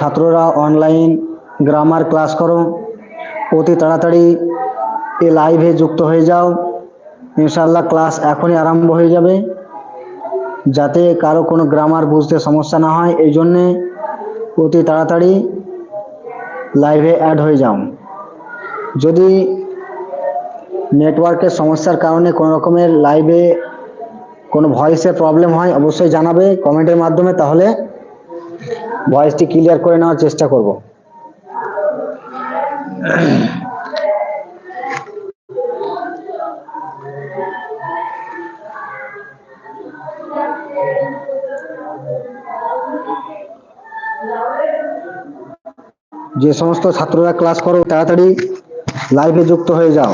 ছাত্ররা online grammar class করো। অতি তাড়াতাড়ি এ লাইভে যুক্ত হয়ে যাও। ইনশাল্লাহ ক্লাস এখনই আরম্ভ হয়ে যাবে। যাতে কারও কোনো গ্রামার বুঝতে সমস্যা না হয়, এই জন্যে অতি তাড়াতাড়ি লাইভে অ্যাড হয়ে যাও। যদি নেটওয়ার্কের সমস্যার কারণে কোনো রকমের লাইভে কোনো ভয়েসের প্রবলেম হয়, অবশ্যই জানাবে। কমেন্টের মাধ্যমে তাহলে ভয়েসটি ক্লিয়ার করে নেওয়ার চেষ্টা করব। যে সমস্ত ছাত্ররা ক্লাস করো, তাড়াতাড়ি লাইভে যুক্ত হয়ে যাও।